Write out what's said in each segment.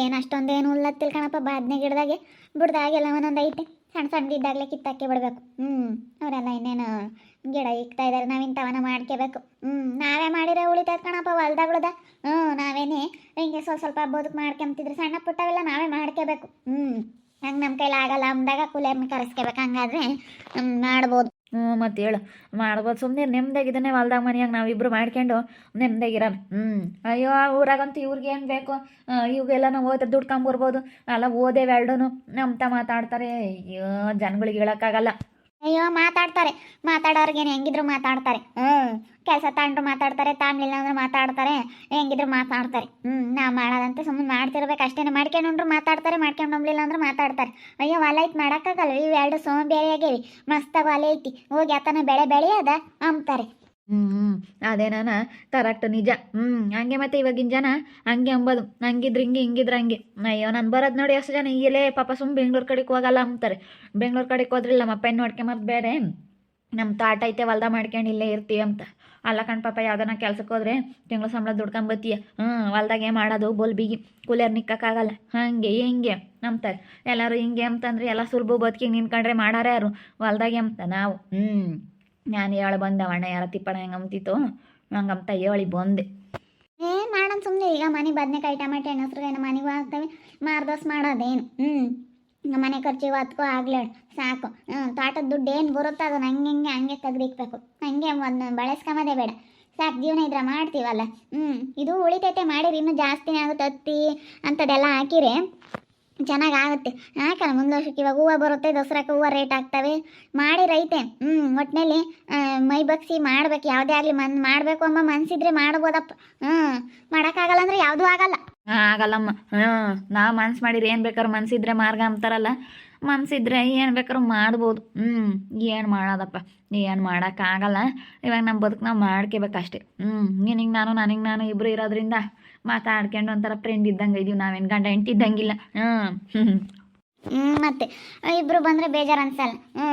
ಏನು ಅಷ್ಟೊಂದೇನು ಉಲ್ಲತ್ತಿಲ್ ಕಣಪ್ಪ ಬಾದ್ನೆ ಗಿಡದಾಗೆ? ಬಿಡ್ದಾಗೆಲ್ಲ ಒಂದೊಂದು ಐತೆ. ಸಣ್ಣ ಸಣ್ಣ ಇದ್ದಾಗಲೇ ಕಿತ್ತಾಕಿ ಬಿಡಬೇಕು. ಹ್ಞೂ ಅವರೆಲ್ಲ ಇನ್ನೇನು ಗಿಡ ಇಕ್ತಾ ಇದ್ದಾರೆ ನಾವು ಇಂಥವನ್ನ ಮಾಡ್ಕೋಬೇಕು ಹ್ಞೂ ನಾವೇ ಮಾಡಿರೋ ಉಳಿತಾಯ ಕಣಪ್ಪ ಹೊಲ್ದಾಗ್ಳದ ಹ್ಞೂ ನಾವೇನೇ ಹಿಂಗೆ ಸ್ವಲ್ಪ ಸ್ವಲ್ಪ ಬದುಕು ಮಾಡ್ಕೊಂತಿದ್ರೆ ಸಣ್ಣ ಪುಟ್ಟವೆಲ್ಲ ನಾವೇ ಮಾಡ್ಕೋಬೇಕು ಹ್ಞೂ ಹಂಗೆ ನಮ್ಮ ಕೈಲಿ ಆಗಲ್ಲ ಅಂದಾಗ ಕೂಲಿಯರ್ನ ಕರೆಸ್ಕೋಬೇಕು ಹಂಗಾದ್ರೆ ಮಾಡ್ಬೋದು. ಹ್ಞೂ, ಮತ್ತೆ ಹೇಳು. ಮಾಡ್ಬೋದು. ಸುಮ್ಮನೆ ನೆಮ್ಮದಿಯಾಗಿದ್ದಾನೆ ಹೊಲ್ದಾಗ ಮನೆಯಾಗ ನಾವಿಬ್ಬರು ಮಾಡ್ಕೊಂಡು ನೆಮ್ಮದಿಯಾಗಿರೋಣ ಹ್ಞೂ. ಅಯ್ಯೋ ಊರಾಗಂತೂ ಇವ್ರಿಗೆ ಏನು ಬೇಕು? ಇವಾಗೆಲ್ಲ ನಾವು ಓದಿ ದುಡ್ಕೊಂಬರ್ಬೋದು ಅಲ್ಲ ಓದೇವೆ ಎರಡೂ ನಮ್ತ ಮಾತಾಡ್ತಾರೆ. ಅಯ್ಯೋ, ಜನಗಳಿಗೆ ಹೇಳೋಕ್ಕಾಗಲ್ಲ. ಅಯ್ಯೋ, ಮಾತಾಡ್ತಾರೆ. ಮಾತಾಡೋರ್ಗೇನು ಹೆಂಗಿದ್ರು ಮಾತಾಡ್ತಾರೆ. ಹ್ಞೂ ಕೆಲಸ ತಾಂಡ್ರು ಮಾತಾಡ್ತಾರೆ ತಾಂಡ್ಲಿಲ್ಲ ಅಂದ್ರೆ ಮಾತಾಡ್ತಾರೆ, ಹೆಂಗಿದ್ರು ಮಾತಾಡ್ತಾರೆ. ಹ್ಞೂ ನಾ ಮಾಡೋದಂತ ಸುಮ್ಮನೆ ಮಾಡ್ತಿರ್ಬೇಕು. ಅಷ್ಟೇ ಮಾಡ್ಕೊಂಡ್ರು ಮಾತಾಡ್ತಾರೆ, ಮಾಡ್ಕೊಂಡು ಹೋಗ್ಲಿಲ್ಲ ಅಂದ್ರೆ ಮಾತಾಡ್ತಾರೆ. ಅಯ್ಯೋ ಹೊಲ ಐತಿ ಮಾಡೋಕ್ಕಾಗಲ್ಲ ಇವೆರಡು ಸೋಂಬೇರಿ ಆಗೇವಿ ಮಸ್ತಾಗ ಹೊಲ ಐತಿ. ಹೋಗಿ ಆತನ ಬೆಳೆ ಬೆಳೆಯೋದ ಅಂತಾರೆ ಹ್ಞೂ ಹ್ಞೂ ಅದೇನಾನ ಕರೆಕ್ಟ್ ನಿಜ ಹ್ಞೂ ಹಂಗೆ ಮತ್ತೆ ಇವಾಗಿನ ಜನ ಹಂಗೆ ಅಂಬೋದು. ಹಂಗಿದ್ರೆ ಹಿಂಗೆ, ಹಿಂಗಿದ್ರೆ ಹಂಗೆ. ಅಯ್ಯೋ, ನಾನು ಬರೋದು ನೋಡಿ ಎಷ್ಟು ಜನ ಈಗಲೇ ಪಾಪ ಸುಮ್ಮ ಬೆಂಗ್ಳೂರು ಕಡೆಗೆ ಹೋಗಲ್ಲ ಅಂತಾರೆ. ಬೆಂಗ್ಳೂರು ಕಡೆಗೆ ಹೋದ್ರಿಲ್ಲ ನಮ್ಮ ಅಪ್ಪನ ನೋಡ್ಕೊಂಬದು ಬೇರೆ. ನಮ್ಮ ತಾಟ ಐತೆ, ಹೊಲ್ದ ಮಾಡ್ಕೊಂಡು ಇಲ್ಲೇ ಇರ್ತೀವಿ ಅಂತ. ಅಲ್ಲ ಕಣ್ ಪಾಪ, ಯಾವ್ದನ ಕೆಲ್ಸಕ್ಕೆ ಹೋದ್ರೆ ತಿಂಗಳ ಸಂಬಳ ದುಡ್ಕೊಂಬತ್ತೀಯ. ಹ್ಞೂ ಹೊಲ್ದಾಗೆ ಮಾಡೋದು, ಬೋಲ್ ಬಿಗಿ, ಕೂಲಿಯರ್ ನಿಕ್ಕಕ್ಕಾಗಲ್ಲ. ಹಾಗೆ, ಹಿಂಗೆ ಅಂತಾರೆ. ಎಲ್ಲರೂ ಹಿಂಗೆ ಅಂತಂದ್ರೆ ಎಲ್ಲ ಸುಲಭ ಬದುಕಿಗೆ ನಿನ್ಕೊಂಡ್ರೆ ಮಾಡಾರೆ ಯಾರು? ಹೊಲ್ದಾಗೆ ಅಂತ ನಾವು. ಹ್ಞೂ ನಾನು ಹೇಳಿ ಬಂದೆ ಅಣ್ಣ ಯಾರ ತಿಪ್ಪಣ ಹೆಂಗೆ ಅಂತಿತ್ತು ಹಂಗಂತ ಹೇಳಿ ಬಂದೆ. ಏ ಮಾಡೋಣ ಸುಮ್ಮನೆ ಈಗ ಮನೆ ಬದನೆಕಾಯಿ, ಟಮಾಟೆ ಹಣ್ಣು ಮನೆಗೂ ಆಗ್ತವೆ ಮಾರ್ದೋಸ್ ಮಾಡೋದೇನು? ಹ್ಞೂ ಮನೆ ಖರ್ಚಿಗೆ ಹತ್ಕೋ ಆಗ್ಲೇ ಸಾಕು. ಹ್ಞೂ ತೋಟದ ದುಡ್ಡು ಏನು ಬರುತ್ತೋ ಅದನ್ನ ಹಂಗೆ ಹಿಂಗೆ ಹಂಗೆ ತೆಗ್ದಿಕ್ಬೇಕು. ಹಂಗೆ ಒಂದು ಬಳಸ್ಕೊಂಬೋದೇ ಬೇಡ. ಸಾಕು, ಜೀವನ ಇದ್ರೆ ಮಾಡ್ತೀವಲ್ಲ? ಹ್ಞೂ ಇದು ಉಳಿತೈತೆ, ಮಾಡಿರಿ. ಇನ್ನೂ ಜಾಸ್ತಿನೇ ಆಗುತ್ತೆ ಹತ್ತಿ ಅಂಥದ್ದೆಲ್ಲ ಹಾಕಿರಿ. ಚೆನ್ನಾಗಿ ಆಗುತ್ತೆ ಹಾಕಲ್ಲ ಮುಂದೆ ವರ್ಷಕ್ಕೆ ಇವಾಗ ಹೂವು ಬರುತ್ತೆ, ದಸರಾಕ್ಕೆ ಹೂವು ರೇಟ್ ಆಗ್ತವೆ. ಮಾಡಿ ರೈತೆ. ಹ್ಞೂ ಒಟ್ಟಿನಲ್ಲಿ ಮೈ ಬಗ್ಸಿ ಮಾಡ್ಬೇಕು. ಯಾವುದೇ ಆಗಲಿ ಮನ್, ಮಾಡಬೇಕು ಅಮ್ಮ ಮನ್ಸಿದ್ರೆ ಮಾಡ್ಬೋದಪ್ಪ. ಹ್ಞೂ ಮಾಡೋಕ್ಕಾಗಲ್ಲ ಅಂದರೆ ಯಾವುದೂ ಆಗಲ್ಲ. ಆಗಲ್ಲಮ್ಮ. ಹ್ಞೂ ನಾವು ಮನ್ಸು ಮಾಡಿರಿ ಏನು ಬೇಕಾದ್ರೆ ಮನ್ಸಿದ್ರೆ ಮಾರ್ಗ ಅಂತಾರಲ್ಲ. ಮನ್ಸಿದ್ರೆ ಏನು ಬೇಕಾದ್ರೂ ಮಾಡ್ಬೋದು. ಹ್ಞೂ ಏನು ಮಾಡೋದಪ್ಪ? ಏನು ಮಾಡೋಕ್ಕಾಗಲ್ಲ ಇವಾಗ ನಮ್ಮ ಬದುಕು ನಾವು ಮಾಡ್ಕೋಬೇಕಷ್ಟೆ. ಹ್ಞೂ ನಿನಗೆ ನಾನು, ನನಗೆ ನಾನು ಇಬ್ಬರು ಇರೋದ್ರಿಂದ ಮಾತಾಡ್ಕೊಂಡು ಒಂಥರ ಫ್ರೆಂಡ್ ಇದ್ದಂಗೆ ಇದೀವಿ. ನಾವೇನು ಗಂಡ ಹೆಂಡ್ತಿ ಇದ್ದಂಗಿಲ್ಲ. ಹ್ಞೂ ಹ್ಞೂ ಮತ್ತೆ ಇಬ್ಬರು ಬಂದರೆ ಬೇಜಾರು ಅನ್ಸಲ್ಲ. ಹ್ಞೂ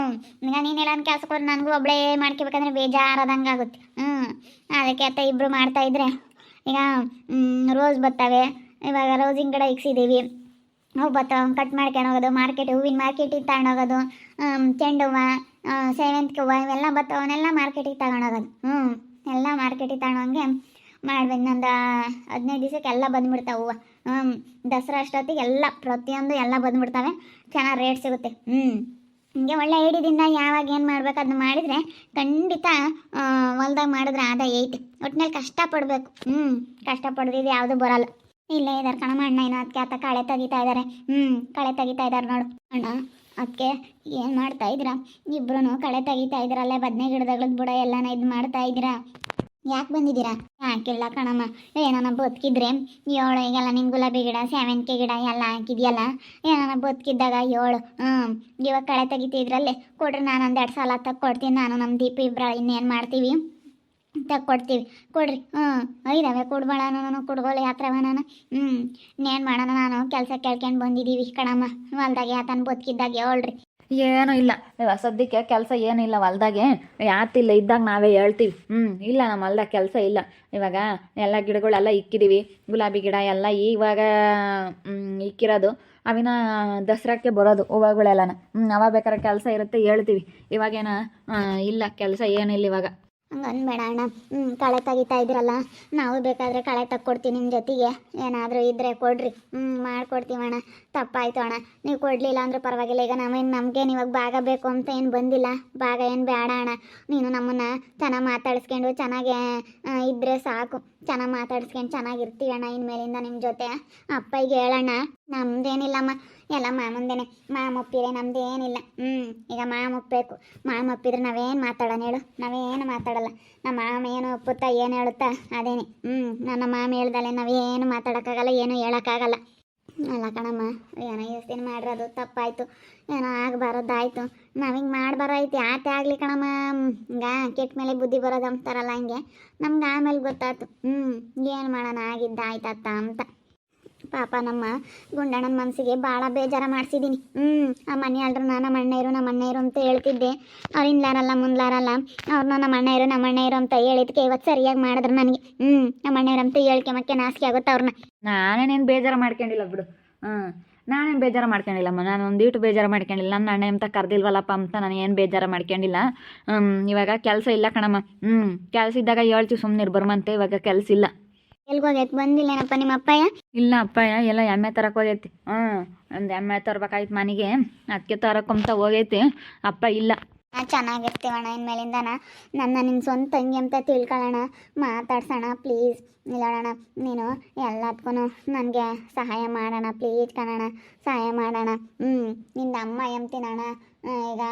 ನೀನು ಎಲ್ಲ ಕೆಲಸ ಹೋದ್ರೆ ನನಗೂ ಒಬ್ಬಳೇ ಮಾಡ್ಕೋಬೇಕಂದ್ರೆ ಬೇಜಾರಾದಂಗೆ ಆಗುತ್ತೆ. ಹ್ಞೂ ಅದಕ್ಕೆ ಅತ್ತ ಇಬ್ಬರು ಮಾಡ್ತಾಯಿದ್ರೆ ಈಗ ರೋಸ್ ಬರ್ತವೆ ಇವಾಗ ರೋಸಿನ ಗಿಡ ಇಕ್ಸಿದ್ದೀವಿ ಅವು ಬರ್ತಾವೆ ಕಟ್ ಮಾಡ್ಕೊಂಡು ಹೋಗೋದು ಮಾರ್ಕೆಟ್ ಹೂವಿನ ಮಾರ್ಕೆಟಿಗೆ ತಗೊಂಡೋಗೋದು ಚೆಂಡು ಹೂವು ಸೇವಂತಿಗೆ ಹೂವು, ಇವೆಲ್ಲ ಬರ್ತಾವೆ ಅವನ್ನೆಲ್ಲ ಮಾರ್ಕೆಟಿಗೆ ತಗೊಂಡೋಗೋದು ಹ್ಞೂ ಎಲ್ಲ ಮಾರ್ಕೆಟಿಗೆ ತಗೊಂಡೋಂಗೆ ಮಾಡ್ಬೇಕು. ಇನ್ನೊಂದು ಹದಿನೈದು ದಿವಸಕ್ಕೆ ಎಲ್ಲ ಬಂದ್ಬಿಡ್ತಾವೆ ಹೂವು. ಹ್ಞೂ ದಸರಾ ಅಷ್ಟೊತ್ತಿಗೆ ಎಲ್ಲ, ಪ್ರತಿಯೊಂದು ಎಲ್ಲ ಬಂದ್ಬಿಡ್ತವೆ. ಚೆನ್ನಾಗಿ ರೇಟ್ ಸಿಗುತ್ತೆ. ಹ್ಞೂ ಹಿಂಗೆ ಒಳ್ಳೆ ಐಡಿಯಿಂದ ಯಾವಾಗ ಏನು ಮಾಡ್ಬೇಕು ಅದನ್ನ ಮಾಡಿದರೆ ಖಂಡಿತ ಹೊಲ್ದಾಗ ಮಾಡಿದ್ರೆ ಆದಾಯ ಐತೆ. ಒಟ್ಟಿನಲ್ಲಿ ಕಷ್ಟಪಡಬೇಕು ಹ್ಞೂ ಕಷ್ಟಪಡ್ದಿದ್ದು ಯಾವುದೂ ಬರಲ್ಲ. ಇಲ್ಲೇ ಇದ್ದಾರೆ ಕಣಮ್ಮ ಅಣ್ಣ ಏನೋ ಅದಕ್ಕೆ ಆತ ಕಳೆ ತೆಗಿತಾ ಇದ್ದಾರೆ ಹ್ಞೂ ಕಳೆ ತೆಗಿತಾ ಇದ್ದಾರೆ ನೋಡು. ಅಣ್ಣ ಅದಕ್ಕೆ ಏನು ಮಾಡ್ತಾ ಇದ್ದೀರಾ? ಇಬ್ರು ಕಳೆ ತೆಗಿತಾ ಇದ್ರಲ್ಲೇ ಬದನೆ ಗಿಡದಗಳದ್ದು ಬುಡ ಎಲ್ಲನ ಇದು ಮಾಡ್ತಾ ಇದ್ದೀರಾ? ಯಾಕೆ ಬಂದಿದ್ದೀರಾ? ಯಾಕಿಲ್ಲ ಕಣಮ್ಮ, ಏನಾನ ಬದುಕಿದ್ರೆ? ಏಳು, ಈಗೆಲ್ಲ ನಿನ್ನ ಗುಲಾಬಿ ಗಿಡ ಸೇವಂತಿಗೆ ಗಿಡ ಎಲ್ಲ ಹಾಕಿದ್ಯಲ್ಲ? ಏನಾನ ಬದುಕಿದ್ದಾಗ ಏಳು ಹ್ಞೂ ಇವಾಗ ಕಳೆ ತೆಗಿತಿದ್ರಲ್ಲೇ ಕೊಡ್ರಿ ನಾನು ಒಂದೆರಡು ಸಲ ತಕ್ಕೊಡ್ತೀನಿ, ನಾನು ನಮ್ಮ ದೀಪ ಇಬ್ಬರ ಇನ್ನೇನು ಮಾಡ್ತೀವಿ? ತಕ್ಕೊಡ್ತೀವಿ ಕೊಡ್ರಿ. ಹ್ಞೂ ಇದಾವೆ ಕೊಡ್ಬೇಡ ನಾನು ಕುಡ್ಗೋಲೆ ಯಾತ್ರವ ನಾನು. ಹ್ಞೂ ಇನ್ನೇನು ಮಾಡೋಣ ನಾನು? ಕೆಲಸ ಕೇಳ್ಕೊಂಡು ಬಂದಿದ್ದೀವಿ ಕಣಮ್ಮ. ಹೊಲ್ದಾಗ ಯಾತನ ಬದುಕಿದ್ದಾಗ ಹೇಳ್ರಿ. ಏನೂ ಇಲ್ಲ. ಸದ್ಯಕ್ಕೆ ಕೆಲಸ ಏನಿಲ್ಲ ಹೊಲ್ದಾಗೆ. ಯಾತಿಲ್ಲ ಇದ್ದಾಗ ನಾವೇ ಹೇಳ್ತೀವಿ. ಹ್ಞೂ ಇಲ್ಲ, ನಮ್ಮ ಹೊಲ್ದಾಗ ಕೆಲಸ ಇಲ್ಲ. ಇವಾಗ ಎಲ್ಲ ಗಿಡಗಳೆಲ್ಲ ಇಕ್ಕಿದ್ದೀವಿ ಗುಲಾಬಿ ಗಿಡ ಎಲ್ಲ ಇವಾಗ ಇಕ್ಕಿರೋದು. ಅವಿನ ದಸರಾಕ್ಕೆ ಬರೋದು ಹೂವುಗಳೆಲ್ಲನ. ಹ್ಞೂ ಅವಾಗ ಬೇಕಾದ್ರೆ ಕೆಲಸ ಇರುತ್ತೆ ಹೇಳ್ತೀವಿ. ಇವಾಗೇನ ಇಲ್ಲ, ಕೆಲಸ ಏನಿಲ್ಲ ಇವಾಗ. ಹಂಗೆ ಬೇಡ ಅಣ್ಣ ಹ್ಞೂ ಕಳೆ ತೆಗಿತಾ ಇದ್ರಲ್ಲ ನಾವು ಬೇಕಾದರೆ ಕಳೆ ತಕ್ಕೊಡ್ತೀನಿ ನಿಮ್ಮ ಜೊತೆಗೆ. ಏನಾದರೂ ಇದ್ದರೆ ಕೊಡ್ರಿ. ಹ್ಞೂ ಮಾಡ್ಕೊಡ್ತೀವಿ ಅಣ್ಣ ತಪ್ಪಾಯ್ತು ಅಣ್ಣ. ನೀವು ಕೊಡಲಿಲ್ಲ ಅಂದ್ರೆ ಪರವಾಗಿಲ್ಲ. ಈಗ ನಾವೇನು ನಮಗೇನು ಇವಾಗ ಭಾಗ ಬೇಕು ಅಂತ ಏನು ಬಂದಿಲ್ಲ. ಭಾಗ ಏನು ಬೇಡ ಅಣ್ಣ. ನೀನು ನಮ್ಮನ್ನು ಚೆನ್ನಾಗಿ ಮಾತಾಡಿಸ್ಕೊಂಡು, ಚೆನ್ನಾಗೆ ಇದ್ದರೆ ಸಾಕು. ಚೆನ್ನಾಗಿ ಮಾತಾಡಿಸ್ಕೊಂಡು ಚೆನ್ನಾಗಿರ್ತೀವಿ ಅಣ್ಣ ಇನ್ಮೇಲಿಂದ ನಿಮ್ಮ ಜೊತೆ. ಅಪ್ಪಗೆ ಹೇಳಣ್ಣ. ನಮ್ದೇನಿಲ್ಲಮ್ಮ. ಎಲ್ಲ ಮಾಮಂದೇನೆ ಮಾಮ ಒಪ್ಪಿರೆ ನಮ್ದೇನಿಲ್ಲ. ಹ್ಞೂ ಈಗ ಮಾಮ ಒಪ್ಪಬೇಕು ಮಾಮ ಒಪ್ಪಿದ್ರೆ ನಾವೇನು ಮಾತಾಡೋಣ ಹೇಳು. ನಾವೇನು ಮಾತಾಡಲ್ಲ. ನಮ್ಮ ಮಾಮ ಏನು ಒಪ್ಪುತ್ತಾ, ಏನು ಹೇಳುತ್ತಾ, ಅದೇನೆ. ಹ್ಞೂ ನನ್ನ ಮಾಮ ಹೇಳ್ದಲೆ ನಾವೇನು ಮಾತಾಡೋಕ್ಕಾಗಲ್ಲ, ಏನು ಹೇಳೋಕ್ಕಾಗಲ್ಲ. ಅಲ್ಲ ಕಣಮ್ಮ, ಏನೋ ಯೋಚನೆ ಮಾಡಿರೋದು ತಪ್ಪಾಯಿತು. ಏನೋ ಆಗಬಾರದಾಯ್ತು ನಾವು ಹಿಂಗೆ ಮಾಡಬಾರೈತಿ. ಆತೆ ಆಗಲಿ ಕಣಮ್ಮ? ಹಿಂಗ ಕೆಟ್ಟ ಮೇಲೆ ಬುದ್ಧಿ ಬರೋದು ಅಂತಾರಲ್ಲ ಹಂಗೆ. ನಮ್ಗೆ ಆಮೇಲೆ ಗೊತ್ತಾಯ್ತು. ಹ್ಞೂ ಏನು ಮಾಡೋಣ? ಆಗಿದ್ದ ಆಯ್ತಾತ ಅಂತ ಪಾಪ ನಮ್ಮ ಗುಂಡಣ್ಣನ ಮನಸ್ಸಿಗೆ ಭಾಳ ಬೇಜಾರ ಮಾಡಿಸಿದ್ದೀನಿ ಹ್ಞೂ ಆ ಮನೆ ಅಲ್ರು ನಮ್ಮ ಅಣ್ಣ ಇರು ನಮ್ಮ ಅಣ್ಣ ಇರು ಅಂತ ಹೇಳ್ತಿದ್ದೆ. ಅವ್ರು ಇನ್ಲಾರಲ್ಲ, ಮುಂದ್ಲಾರಲ್ಲ. ಅವ್ರನ್ನ ನಮ್ಮ ಅಣ್ಣ ಇರು ನಮ್ಮ ಅಣ್ಣ ಇರು ಅಂತ ಹೇಳಿದ್ಕೆ ಇವತ್ತು ಸರಿಯಾಗಿ ಮಾಡಿದ್ರು ನನಗೆ. ಹ್ಞೂ ನಮ್ಮ ಅಣ್ಣ ಇರು ಅಂತ ಮಕ್ಕೆ ನಾಚಿಕೆ ಆಗುತ್ತೆ ಅವ್ರನ್ನ ನಾನೇನೇನು ಬೇಜಾರು ಮಾಡ್ಕೊಂಡಿಲ್ಲ ಬಿಡು. ಹ್ಞೂ ನಾನೇನು ಬೇಜಾರು ಮಾಡ್ಕೊಂಡಿಲ್ಲಮ್ಮ. ನಾನು ಒಂದಿಟ್ಟು ಬೇಜಾರು ಮಾಡ್ಕೊಂಡಿಲ್ಲ. ನನ್ನ ಅಣ್ಣ ಅಂತ ಕರೆದಿಲ್ವಲ್ಲಪ್ಪ ಅಂತ ನಾನು ಏನು ಬೇಜಾರು ಮಾಡ್ಕೊಂಡಿಲ್ಲ. ಇವಾಗ ಕೆಲಸ ಇಲ್ಲ ಕಣಮ್ಮ. ಹ್ಞೂ ಕೆಲಸ ಇದ್ದಾಗ ಹೇಳ್ತೀವಿ ಸುಮ್ಮನೆ ಬರ್ಮಂತೆ. ಇವಾಗ ಕೆಲಸ ಇಲ್ಲ. ಎಲ್ಗೋಗೈತೆ ಬಂದಿಲ್ಲೇನಪ್ಪ ನಿಮ್ಮ ಅಪ್ಪಯ್ಯ? ಇಲ್ಲ ಅಪ್ಪಯ್ಯ ಎಲ್ಲ ಎಮ್ಮೆ ತರಕ್ಕೆ ಹೋಗೈತಿ. ಹ್ಞೂ ಒಂದು ಎಮ್ಮೆ ತರ್ಬೇಕಾಯ್ತು ಮನೆಗೆ. ಅದಕ್ಕೆ ತರಕೊಂತ ಹೋಗೈತಿ. ಅಪ್ಪ ಇಲ್ಲ. ನಾ ಚೆನ್ನಾಗಿರ್ತೀವಣ್ಣ ಇನ್ಮೇಲಿಂದನ ನನ್ನ ನಿನ್ನ ಸ್ವಂತ ತಂಗಿ ಅಂತ ತಿಳ್ಕೊಳ್ಳೋಣ ಮಾತಾಡ್ಸೋಣ ಪ್ಲೀಸ್. ಇಲ್ಲೋಣ ನೀನು ಎಲ್ಲದಕ್ಕೂ ನನಗೆ ಸಹಾಯ ಮಾಡೋಣ ಪ್ಲೀಸ್ ಕಣಣ ಸಹಾಯ ಮಾಡೋಣ. ಹ್ಞೂ ನಿಂದ ಅಮ್ಮ ಎಂತೀನಣ್ಣ ಈಗ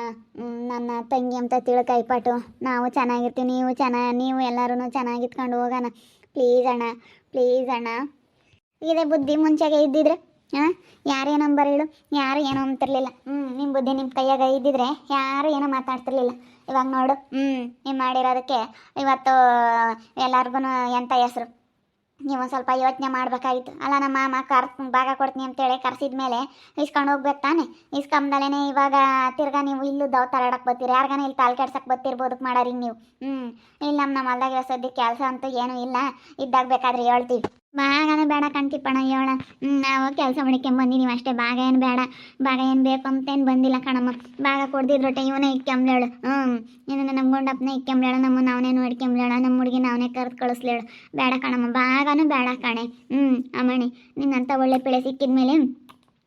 ನನ್ನ ತಂಗಿ ಅಂತ ತಿಳ್ಕೈಪಟ್ಟು ನಾವು ಚೆನ್ನಾಗಿರ್ತೀವಿ ನೀವು ಚೆನ್ನ ನೀವು ಎಲ್ಲರೂ ಚೆನ್ನಾಗಿತ್ಕೊಂಡು ಹೋಗೋಣ. ಪ್ಲೀಸ್ ಅಣ್ಣ ಪ್ಲೀಸ್ ಅಣ್ಣ. ಇದೇ ಬುದ್ಧಿ ಮುಂಚೆಗೆ ಇದ್ದಿದ್ರೆ, ಹಾಂ? ಯಾರೇ ನಂಬರ್ ಹೇಳು, ಯಾರು ಏನೋ ಅಂತಿರ್ಲಿಲ್ಲ. ಹ್ಞೂ ನಿಮ್ಮ ಬುದ್ಧಿ ನಿಮ್ಮ ಕೈಯಾಗ ಇದ್ದಿದ್ರೆ ಯಾರು ಏನೋ ಮಾತಾಡ್ತಿರ್ಲಿಲ್ಲ. ಇವಾಗ ನೋಡು ಹ್ಞೂ ನೀವು ಮಾಡಿರೋದಕ್ಕೆ ಇವತ್ತು ಎಲ್ಲರಿಗೂ ಎಂಥ ಹೆಸ್ರು? ನೀವು ಸ್ವಲ್ಪ ಯೋಚನೆ ಮಾಡಬೇಕಾಗಿತ್ತು. ಅಲ್ಲ, ನಮ್ಮ ಮಾಮ ಕರ್ ಭಾಗ ಕೊಡ್ತೀನಿ ಅಂತೇಳಿ ಕರೆಸಿದ ಮೇಲೆ ಇಸ್ಕೊಂಡು ಹೋಗ್ಬೇಕು ತಾನೆ? ಇಸ್ಕೊಂಬದಲೇ ಇವಾಗ ತಿರ್ಗಾ ನೀವು ಇಲ್ಲೂ ದವ್ ತರಾಡಕ್ಕೆ ಬರ್ತೀರಿ. ಯಾರಿಗಾನ ಇಲ್ಲಿ ತಾಲ್ ಕೆಡ್ಸಕ್ಕೆ ಬತ್ತಿರ್ಬೋದು ಮಾಡಾರಿ ನೀವು. ಹ್ಞೂ ಇಲ್ಲಿ ನಮ್ಮ ನಮ್ಮ ಹೊಲ್ದಾಗ ಸದ್ಯಕ್ಕೆ ಕೆಲಸ ಅಂತೂ ಏನೂ ಇಲ್ಲ. ಇದ್ದಾಗ ಬೇಕಾದ್ರೆ ಹೇಳ್ತೀವಿ. ಭಾಗನೇ ಬೇಡ ಕಣ್ತಿಪ್ಪಣ ಹೇಳ ನಾವು ಕೆಲಸ ಬಂದಿದ್ದೀವಿ ಅಷ್ಟೇ. ಭಾಗ ಏನು ಬೇಡ. ಭಾಗ ಏನು ಬೇಕು ಅಂತೇನು ಬಂದಿಲ್ಲ ಕಣಮ್ಮ. ಭಾಗ ಕೊಡ್ದಿದ್ರೊಟ್ಟೆ ಇವನೇ ಇಕ್ಕೆಂಬ್ಲೇಳು. ಹ್ಞೂ ಏನನ್ನ ನಮ್ಮ ಗುಂಡಪ್ಪನೇ ಇಕ್ಕಂಬ್ಲೇಳು, ನಮ್ಮ ಅವನೇ ನೋಡ್ಕೆಂಬ್ಲೇಳು ನಮ್ಮ ಹುಡುಗಿ ನಾವನೇ ಕರೆದು ಕಳಿಸ್ಲೇಳು. ಬೇಡ ಕಣಮ್ಮ, ಭಾಗನೂ ಬೇಡ ಕಣೆ. ಹ್ಞೂ ಅಮ್ಮಣಿ, ನಿನ್ನಂಥ ಒಳ್ಳೆ ಪಿಳೆ ಸಿಕ್ಕಿದ ಸಿಕ್ಕಿದ್ಮೇಲೆ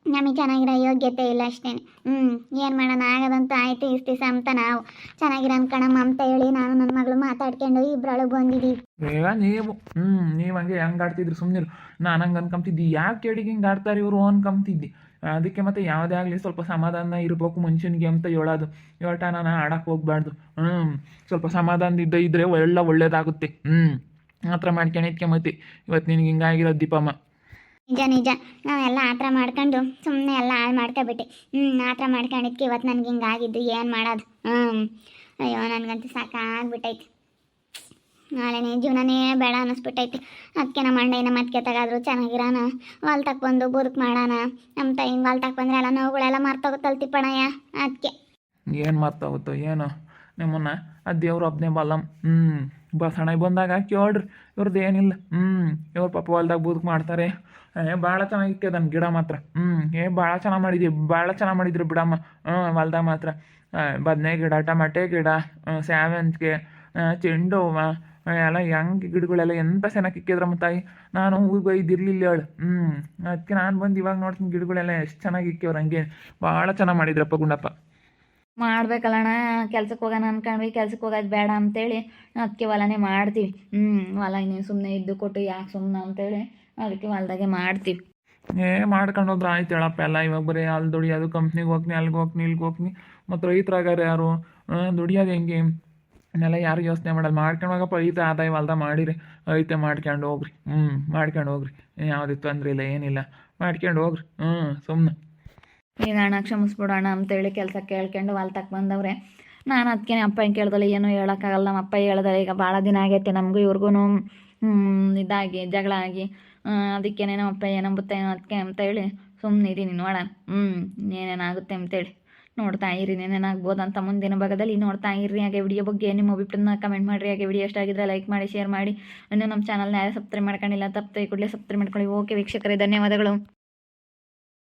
ನಮಗೆ ಚೆನ್ನಾಗಿರೋ ಯೋಗ್ಯತೆ ಇಲ್ಲ ಅಷ್ಟೇ. ಹ್ಞೂ ಏನು ಮಾಡೋಣ? ಆಗದಂತ ಆಯಿತು ಇಷ್ಟು ದಿವಸ ಅಂತ ನಾವು. ಚೆನ್ನಾಗಿರೋ ಕಣಮ್ಮ ಅಂತ ಹೇಳಿ ನಾನು ನನ್ನ ಮಗಳು ಮಾತಾಡ್ಕೊಂಡು ಇಬ್ಬರೊಳಗೆ ಬಂದಿದ್ದೀವಿ ಈಗ ನೀವು. ಹ್ಞೂ ನೀವು ಹಂಗೆ ಹೆಂಗೆ ಆಡ್ತಿದ್ರು ಸುಮ್ಮನಿರು ನಾನು ಹಂಗೆ ಅನ್ಕೊಂತಿದ್ದಿ ಯಾಕೆ ಕೇಳಿಗೆ ಹಿಂಗೆ ಆಡ್ತಾರೆ ಇವರು ಅನ್ಕೊಂತಿದ್ದಿ ಅದಕ್ಕೆ ಮತ್ತೆ ಯಾವುದೇ ಆಗಲಿ ಸ್ವಲ್ಪ ಸಮಾಧಾನ ಇರಬೇಕು ಮನುಷ್ಯನಿಗೆ ಅಂತ ಹೇಳೋದು. ಹೇಳ್ತಾ ನಾನು ಆಡಕ್ಕೆ ಹೋಗ್ಬಾರ್ದು. ಹ್ಞೂ ಸ್ವಲ್ಪ ಸಮಾಧಾನದಿಂದ ಇದ್ದರೆ ಒಳ್ಳೆ ಒಳ್ಳೇದಾಗುತ್ತೆ. ಹ್ಞೂ ಆ ಥರ ಮಾಡ್ಕೊಂಡಿದ್ಕೆ ಮತ್ತೆ ಇವತ್ತು ನಿನಗೆ ಹಿಂಗಾಗಿರೋದು ದೀಪಮ್ಮ. ನಿಜ ನಿಜ. ನಾವೆಲ್ಲ ಆ ಥರ ಮಾಡ್ಕೊಂಡು ಸುಮ್ಮನೆ ಎಲ್ಲ ಹಾಳು ಮಾಡ್ಕೊಬಿಟ್ಟೆ ಹ್ಞೂ ಆ ಥರ ಮಾಡ್ಕೊಂಡಿದ್ಕೆ ಇವತ್ತು ನನಗೆ ಹಿಂಗಾಗಿದ್ದು ಏನು ಮಾಡೋದು? ಹ್ಞೂ ಅಯ್ಯೋ, ನನಗಂತೂ ಸಾಕಾಗ್ಬಿಟ್ಟೈತಿ. ನಾಳೆನೇ ಜೀವನನೇ ಬೇಡ ಅನ್ನಿಸ್ಬಿಟ್ಟೈತಿ. ಅದಕ್ಕೆ ನಮ್ಮ ಅಣ್ಣ ನಮ್ಮ ಅದಕ್ಕೆ ತಗಾದ್ರು ಚೆನ್ನಾಗಿರೋಣ ಹೊಲ್ ತಕ್ಕೊಂಡು ಬುರುಕು ಮಾಡೋಣ ನಮ್ಮ ತಾಯಿ ಹೊಲ್ ತಕ್ಕೊಂಡ್ರೆ ಎಲ್ಲ ನೋವುಗಳೆಲ್ಲ ಮರ್ತೋಗುತ್ತಲ್ತಿಪ್ಪಣಯ್ಯ ಅದಕ್ಕೆ. ಏನು ಮರ್ತೋಗುತ್ತೋ, ಏನು? ನಿಮ್ಮನ್ನ ಆ ದೇವ್ರು ಒಬ್ಬನೇ ಬಲ್ಲಂ. ಹ್ಞೂ ಬಸಣ ಬಂದಾಗ ಕೇಳ್ರಿ ಇವ್ರದ್ದು ಏನಿಲ್ಲ. ಹ್ಞೂ ಇವ್ರ ಪಾಪ ಹೊಲ್ದಾಗ ಬದುಕು ಮಾಡ್ತಾರೆ. ಏ ಭಾಳ ಚೆನ್ನಾಗಿತ್ತು ಅದನ್ನ ಗಿಡ ಮಾತ್ರ. ಹ್ಞೂ ಏ ಭಾಳ ಚೆನ್ನಾಗಿ ಮಾಡಿದ್ವಿ ಭಾಳ ಚೆನ್ನಾಗಿ ಮಾಡಿದ್ರು ಬಿಡಮ್ಮ. ಹ್ಞೂ ಹೊಲ್ದಾಗ ಮಾತ್ರ. ಬದನೆ ಗಿಡ, ಟಮಾಟೆ ಗಿಡ ಸೇವಂತಿಗೆ ಚೆಂಡು ಹೂವ ಎಲ್ಲ ಹೆಂಗೆ ಗಿಡಗಳೆಲ್ಲ ಎಂಥ ಚೆನ್ನಾಗಿ ಇಕ್ಕಿದ್ರಮ್ಮ ತಾಯಿ. ನಾನು ಊರಿಗೆ ಇದಿರಲಿಲ್ಲ ಹೇಳು ಹ್ಞೂ ಅದಕ್ಕೆ ನಾನು ಬಂದು ಇವಾಗ ನೋಡ್ತೀನಿ ಗಿಡಗಳೆಲ್ಲ ಎಷ್ಟು ಚೆನ್ನಾಗಿ ಇಕ್ಕಿವ್ರು ಹಂಗೆ. ಭಾಳ ಚೆನ್ನಾಗಿ ಮಾಡಿದ್ರಪ್ಪ ಗುಂಡಪ್ಪ. ಮಾಡ್ಬೇಕಲ್ಲಣ್ಣ ಕೆಲ್ಸಕ್ಕೆ ಹೋಗೋಣ ಅನ್ಕೊಂಡ್ವಿ ಕೆಲ್ಸಕ್ಕೆ ಹೋಗೋದು ಬೇಡ ಅಂತೇಳಿ ಅದಕ್ಕೆ ಹೊಲನೇ ಮಾಡ್ತೀವಿ. ಹ್ಞೂ ಹೊಲ ಸುಮ್ಮನೆ ಇದ್ದು ಕೊಟ್ಟು ಯಾಕೆ ಸುಮ್ಮನೆ ಅಂತೇಳಿ ಅದಕ್ಕೆ ಹೊಲ್ದಾಗೆ ಮಾಡ್ತೀವಿ. ಏ, ಮಾಡ್ಕೊಂಡು ಹೋದ್ರೆ ಆಯ್ತು ಹೇಳಪ್ಪ ಎಲ್ಲ. ಇವಾಗ ಬರೀ ಅಲ್ಲಿ ದುಡಿಯೋದು ಕಂಪ್ನಿಗೆ ಹೋಗ್ನಿ, ಅಲ್ಲಿಗೆ ಹೋಗ್ನಿ, ಇಲ್ಲಿಗೆ ಹೋಗ್ನಿ. ಮತ್ತು ರೈತರಾಗಾರ ಯಾರು? ದುಡಿಯೋದು ಹೆಂಗೆ? ಇನ್ನೆಲ್ಲ ಯಾರು ಯೋಚನೆ ಮಾಡೋದು ಮಾಡ್ಕೊಂಡು ಹೋಗಪ್ಪ ಐತೆ ಆದಾಯ ಹೊಲ್ದ ಮಾಡಿರಿ. ಐತೆ ಮಾಡ್ಕೊಂಡು ಹೋಗ್ರಿ. ಹ್ಞೂ ಮಾಡ್ಕೊಂಡು ಹೋಗ್ರಿ. ಯಾವುದೇ ತೊಂದರೆ ಇಲ್ಲ, ಏನಿಲ್ಲ. ಮಾಡ್ಕೊಂಡು ಹೋಗ್ರಿ. ಹ್ಞೂ ಸುಮ್ಮನೆ ಈಗ ಅಣ್ಣ ಕ್ಷಮಿಸ್ಬಿಡೋಣ ಅಂತೇಳಿ ಕೆಲಸ ಕೇಳ್ಕೊಂಡು ವಾಲ್ತಕ್ಕೆ ತಕ್ಕ ಬಂದವ್ರೆ. ನಾನು ಅದಕ್ಕೆ ಅಪ್ಪ ಹಿಂಗೆ ಕೇಳ್ದಲ್ಲ, ಏನೂ ಹೇಳೋಕ್ಕಾಗಲ್ಲ. ನಮ್ಮ ಅಪ್ಪ ಹೇಳ್ದಲ್ಲ ಈಗ ಭಾಳ ದಿನ ಆಗೈತೆ, ನಮಗೂ ಇವ್ರಿಗೂ ಇದಾಗಿ, ಜಗಳ ಆಗಿ. ಅದಕ್ಕೇನೆ ನಮ್ಮ ಅಪ್ಪ ಏನಂಬುತ್ತೆ ಏನೋ ಅದಕ್ಕೆ ಅಂತ ಹೇಳಿ ಸುಮ್ಮನೆ ಇದೀನಿ ನೋಡೋಣ ಹ್ಞೂ ಏನೇನಾಗುತ್ತೆ ಅಂತೇಳಿ. ನೋಡ್ತಾ ಇರಿ ಏನೇನಾಗ್ಬೋದು ಅಂತ ಮುಂದಿನ ಭಾಗದಲ್ಲಿ ನೋಡ್ತಾ ಇರಿ. ಹಾಗೆ ವಿಡಿಯೋ ಬಗ್ಗೆ ನಿಮ್ಮ ಅಭಿಪ್ರಾಯನ ಕಮೆಂಟ್ ಮಾಡಿರಿ. ಹಾಗೆ ವಿಡಿಯೋ ಇಷ್ಟ ಆಗಿದ್ರೆ ಲೈಕ್ ಮಾಡಿ ಶೇರ್ ಮಾಡಿ. ಇನ್ನೂ ನಮ್ಮ ಚಾನಲ್ನ ಯಾರು ಸಬ್ಸ್ಕ್ರೈಬ್ ಮಾಡ್ಕೊಂಡಿಲ್ಲ, ತಪ್ಪದೆ ಕೂಡಲೇ ಸಬ್ಸ್ಕ್ರೈಬ್ ಮಾಡ್ಕೊಳ್ಳಿ. ಓಕೆ ವೀಕ್ಷಕರೇ, ಧನ್ಯವಾದಗಳು.